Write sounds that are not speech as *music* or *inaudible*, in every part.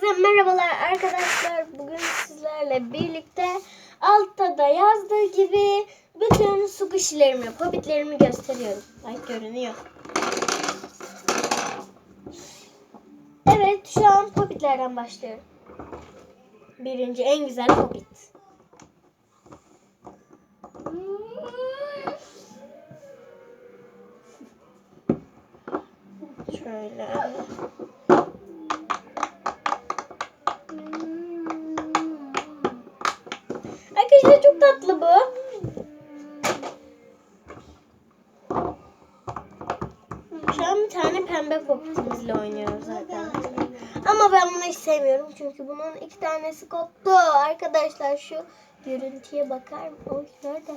Herkese merhabalar arkadaşlar. Bugün sizlerle birlikte altta da yazdığı gibi bütün su kişilerimi, popitlerimi gösteriyorum. Bak görünüyor. Evet şu an popitlerden başlıyorum. Birinci en güzel popit. Şöyle. Arkadaşlar çok tatlı bu. Şu an bir tane pembe popitimizle oynuyoruz zaten. Ama ben bunu hiç sevmiyorum çünkü bunun iki tanesi koptu. Arkadaşlar şu görüntüye bakar mı? Oy nerede?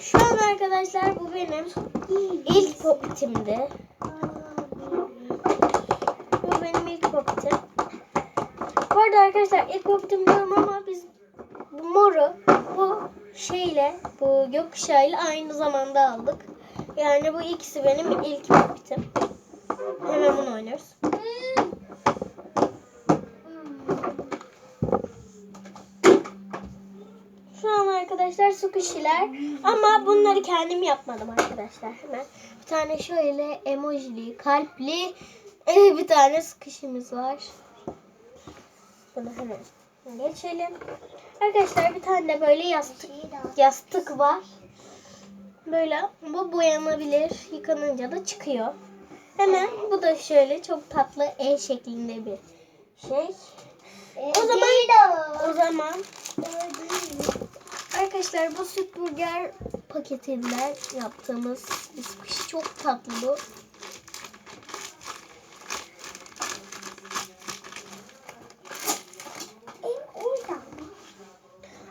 Şu an arkadaşlar bu benim ilk popitimdi. Bu benim ilk popitim. Bu arada arkadaşlar ilk popitim diyorum ama biz bu moru bu şeyle bu gökkuşağıyla aynı zamanda aldık. Yani bu ikisi benim ilk popitim. Hemen bunu oynuyoruz. Şu an arkadaşlar su kişiler ama bunları kendim yapmadım arkadaşlar. Hemen bir tane şöyle emojili, kalpli e, *laughs* bir tane su kişimiz var. Bunu hemen geçelim. Arkadaşlar bir tane de böyle yastık yastık var. Böyle bu boyanabilir. Yıkanınca da çıkıyor. Hemen bu da şöyle çok tatlı el şeklinde bir şey. O zaman o zaman Arkadaşlar bu süt burger paketinden yaptığımız bisküvi çok tatlı.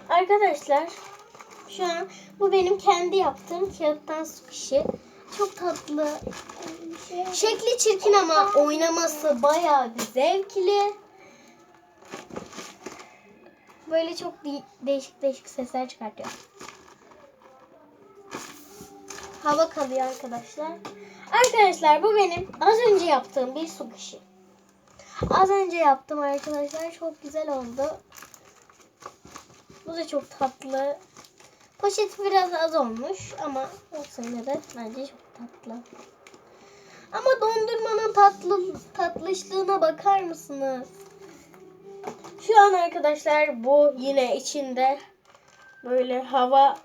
Arkadaşlar şu an bu benim kendi yaptığım kağıttan squishy. Çok tatlı. Şekli çirkin ama oynaması bayağı bir zevkli. Böyle çok de- değişik değişik sesler çıkartıyor. Hava kalıyor arkadaşlar. Arkadaşlar bu benim az önce yaptığım bir su kişi. Az önce yaptım arkadaşlar. Çok güzel oldu. Bu da çok tatlı. Poşet biraz az olmuş ama olsun yine de bence çok tatlı. Ama dondurmanın tatlı tatlışlığına bakar mısınız? Şu an arkadaşlar bu yine içinde böyle hava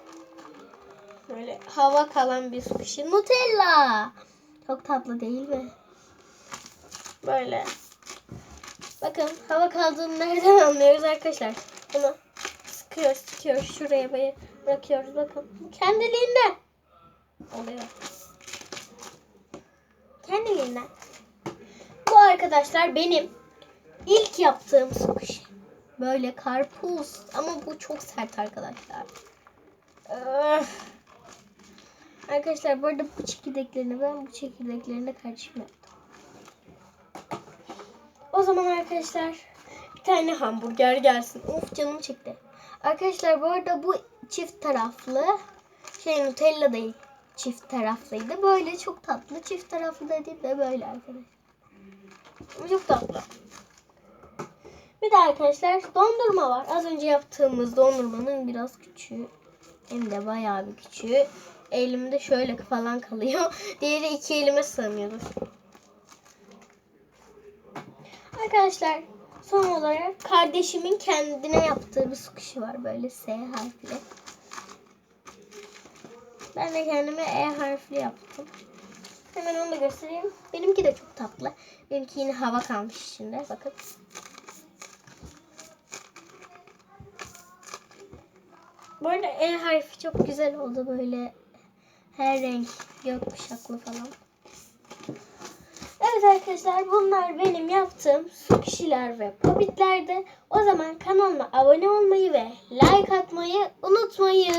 böyle hava kalan bir sushi. Nutella. Çok tatlı değil mi? Böyle. Bakın hava kaldığını nereden *laughs* anlıyoruz arkadaşlar? Bunu sıkıyoruz, sıkıyoruz. Şuraya böyle bırakıyoruz. Bakın. Kendiliğinden oluyor. Kendiliğinden. Bu arkadaşlar benim ilk yaptığım sushi. Böyle karpuz. Ama bu çok sert arkadaşlar. Öf. Arkadaşlar bu arada bu çekirdeklerini ben bu çekirdeklerini de kardeşim yaptım. O zaman arkadaşlar bir tane hamburger gelsin. Of canım çekti. Arkadaşlar bu arada bu çift taraflı şey Nutella değil. Çift taraflıydı. Böyle çok tatlı. Çift taraflı dedi de böyle arkadaşlar. Çok tatlı. De arkadaşlar dondurma var. Az önce yaptığımız dondurmanın biraz küçüğü. Hem de bayağı bir küçüğü. Elimde şöyle falan kalıyor. *laughs* Diğeri iki elime sığmıyordur. Arkadaşlar son olarak kardeşimin kendine yaptığı bir su kuşu var. Böyle S harfli. Ben de kendime E harfli yaptım. Hemen onu da göstereyim. Benimki de çok tatlı. Benimki yine hava kalmış içinde. Bakın. Bu arada E harfi çok güzel oldu böyle her renk gökkuşaklı falan. Evet arkadaşlar bunlar benim yaptığım su kişiler ve popitlerdi. O zaman kanalıma abone olmayı ve like atmayı unutmayın.